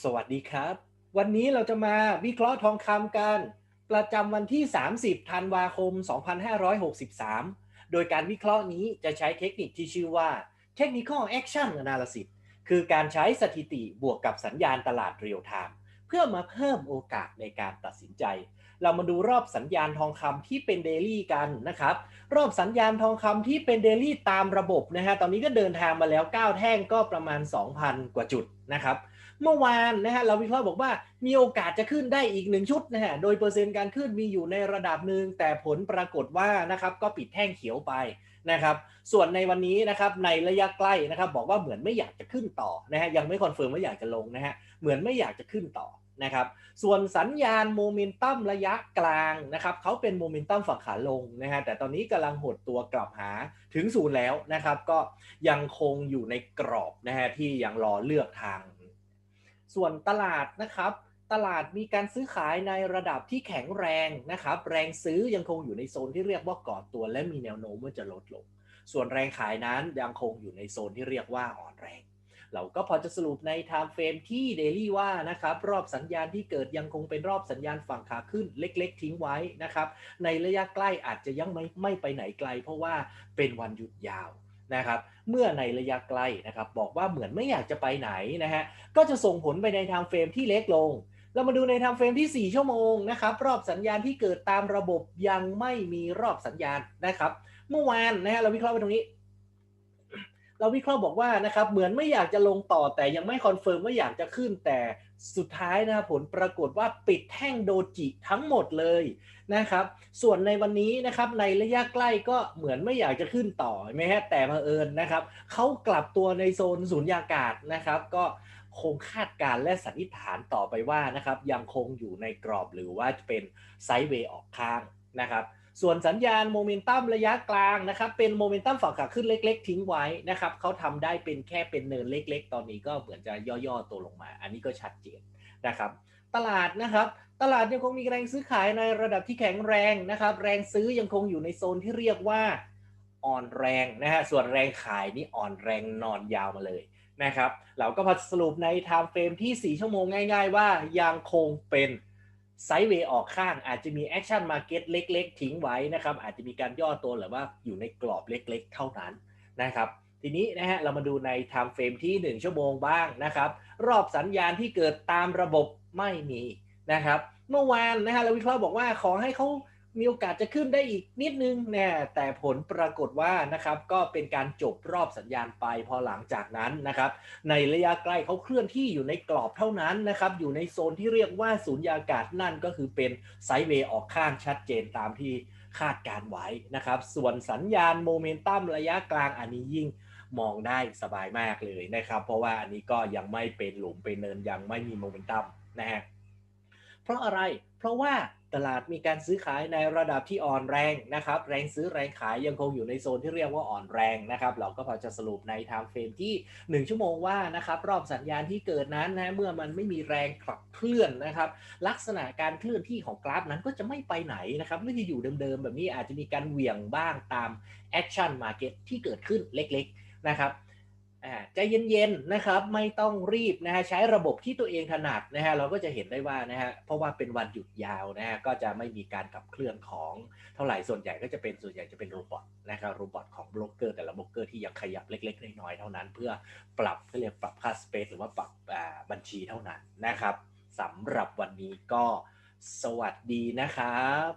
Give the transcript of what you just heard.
สวัสดีครับ วันนี้เราจะมาวิเคราะห์ทองคำกัน ประจำวันที่ 30 ธันวาคม 2563 โดยการวิเคราะห์นี้จะใช้เทคนิคที่ชื่อว่า Technical Action Analysis คือการใช้สถิติบวกกับสัญญาณตลาดเรียลไทม์เพื่อมาเพิ่มโอกาสในการตัดสินใจ เรามาดูรอบสัญญาณทองคำที่เป็นเดลี่กันนะครับ รอบสัญญาณทองคำที่เป็นเดลี่ตามระบบนะฮะ ตอนนี้ก็เดินทางมาแล้ว 9 แท่งก็ประมาณ 2,000 กว่าจุดนะครับ เมื่อวานนะฮะเราวิเคราะห์บอกว่ามีโอกาสจะขึ้นได้อีกหนึ่งชุดนะฮะโดยเปอร์เซ็นต์การขึ้นมีอยู่ในระดับหนึ่งแต่ผลปรากฏว่านะครับก็ปิดแท่งเขียวไปนะครับส่วนในวันนี้นะครับในระยะใกล้นะครับบอกว่าเหมือนไม่อยากจะขึ้นต่อนะฮะยังไม่คอนเฟิร์มว่าอยากจะลงนะฮะเหมือนไม่อยากจะขึ้นต่อนะครับส่วนสัญญาณโมเมนตัมระยะกลางนะครับเขาเป็นโมเมนตัมฝั่งขาลงนะฮะแต่ตอนนี้กำลังหดตัวกลับหาถึงศูนย์แล้วนะครับก็ยังคงอยู่ในกรอบนะฮะที่ยังรอเลือกทาง ส่วนตลาดนะครับ ตลาดมีการซื้อขายในระดับที่แข็งแรงนะครับ แรงซื้อยังคงอยู่ในโซนที่เรียกว่าก่อตัว และมีแนวโน้มว่าจะลดลง ส่วนแรงขายนั้นยังคงอยู่ในโซนที่เรียกว่าอ่อนแรง เราก็พอจะสรุปใน time frame ที่ daily ว่านะครับ รอบสัญญาณที่เกิดยังคงเป็นรอบสัญญาณฝั่งขาขึ้นเล็ก ๆ ทิ้งไว้นะครับ ในระยะใกล้อาจจะยังไม่ไม่ไปไหนไกล เพราะว่าเป็นวันหยุดยาว นะครับเมื่อในระยะไกลนะครับบอกว่าเหมือนไม่อยากจะไปไหนนะฮะก็จะส่งผลไปในไทม์เฟรมที่เล็กลง เรามาดูในไทม์เฟรมที่ 4 ชั่วโมงนะครับรอบสัญญาณที่เกิดตามระบบยังไม่มีรอบสัญญาณนะครับ เมื่อวานนะฮะเราวิเคราะห์ไปตรงนี้ เราวิเคราะห์บอกว่านะครับเหมือนไม่อยากจะลงต่อแต่ยังไม่คอนเฟิร์มว่าอยากจะขึ้นแต่สุดท้ายนะครับผลปรากฏว่าปิดแท่งโดจิทั้งหมดเลยนะครับส่วนในวันนี้นะครับในระยะใกล้ก็เหมือนไม่อยากจะขึ้นต่อใช่ไหมฮะแต่มาเอิญนะครับเขากลับตัวในโซนสุญญากาศนะครับ ก็คงคาดการณ์และสันนิษฐานต่อไปว่านะครับยังคงอยู่ในกรอบหรือว่าจะเป็นไซด์เวย์ออกข้างนะครับ ส่วนสัญญาณโมเมนตัมระยะกลางนะครับ เป็นโมเมนตัมฝั่งขาขึ้นเล็ก ๆ ทิ้งไว้นะครับเขาทำได้เป็นแค่เป็นเนินเล็ก ๆ ตอนนี้ก็เหมือนจะย่อๆตัวลงมา อันนี้ก็ชัดเจนนะครับ ตลาดนะครับ ตลาดยังคงมีแรงซื้อขายในระดับที่แข็งแรงนะครับ แรงซื้อยังคงอยู่ในโซนที่เรียกว่าอ่อนแรงนะฮะส่วนแรงขายนี่อ่อนแรงนอนยาวมาเลยนะครับ เราก็พัสรุปใน time frame ที่ 4 ชั่วโมงง่าย ๆ ว่ายังคงเป็น ไซด์เวย์ออกข้างอาจจะมีแอคชั่นมาเก็ตเล็ก ๆ ทิ้งไว้นะครับ อาจจะมีการย่อตัวหรือว่าอยู่ในกรอบเล็ก ๆ เท่านั้นนะครับ ทีนี้นะฮะเรามาดูในไทม์เฟรมที่ 1 ชั่วโมงบ้างนะครับ รอบสัญญาณที่เกิดตามระบบไม่มีนะครับ เมื่อวานนะฮะเราวิเคราะห์บอกว่าขอให้เขา มีโอกาสจะขึ้นได้อีกนิดนึงแนะแต่ผลปรากฏว่านะครับก็เป็นการจบรอบสัญญาณไปพอหลังจากนั้นนะครับ ในระยะใกล้เขาเคลื่อนที่อยู่ในกรอบเท่านั้นนะครับ อยู่ในโซนที่เรียกว่าศูนย์ยากาศนั่นก็คือเป็นไซด์เวย์ออกข้างชัดเจนตามที่คาดการไว้นะครับ ส่วนสัญญาณโมเมนตัมระยะกลางอันนี้ยิ่งมองได้สบายมากเลยนะครับ เพราะว่าอันนี้ก็ยังไม่เป็นหลุมเป็นเนินยังไม่มีโมเมนตัมนะฮะเพราะอะไรเพราะว่า ตลาดมีการซื้อขายในระดับที่อ่อนแรงนะครับ แรงซื้อแรงขายยังคงอยู่ในโซนที่เรียกว่าอ่อนแรงนะครับ เราก็พอจะสรุปในไทม์เฟรมที่ 1 ชั่วโมงว่านะครับ รอบสัญญาณที่เกิดนั้นนะเมื่อมันไม่มีแรงขับเคลื่อนนะครับ ลักษณะการเคลื่อนที่ของกราฟนั้นก็จะไม่ไปไหนนะครับไม่ได้อยู่เดิมๆแบบนี้อาจจะมีการเหวี่ยงบ้างตามแอคชั่นมาเก็ตที่เกิดขึ้นเล็ก ๆ นะครับ ใจเย็นๆนะครับ ไม่ต้องรีบนะฮะใช้ระบบที่ตัวเองถนัดนะฮะเราก็จะเห็นได้ว่านะฮะเพราะว่าเป็นวันหยุดยาวนะฮะก็จะไม่มีการขับเคลื่อนของเท่าไหร่ส่วนใหญ่ก็จะเป็นส่วนใหญ่จะเป็นโรบอทนะครับโรบอทของบล็อกเกอร์แต่ละบล็อกเกอร์ที่ยังขยับเล็กๆน้อยๆเท่านั้น เพื่อปรับเพื่อรียกปรับค่าสเปซหรือว่าปรับบัญชีเท่านั้นนะครับสำหรับวันนี้ก็สวัสดีนะครับ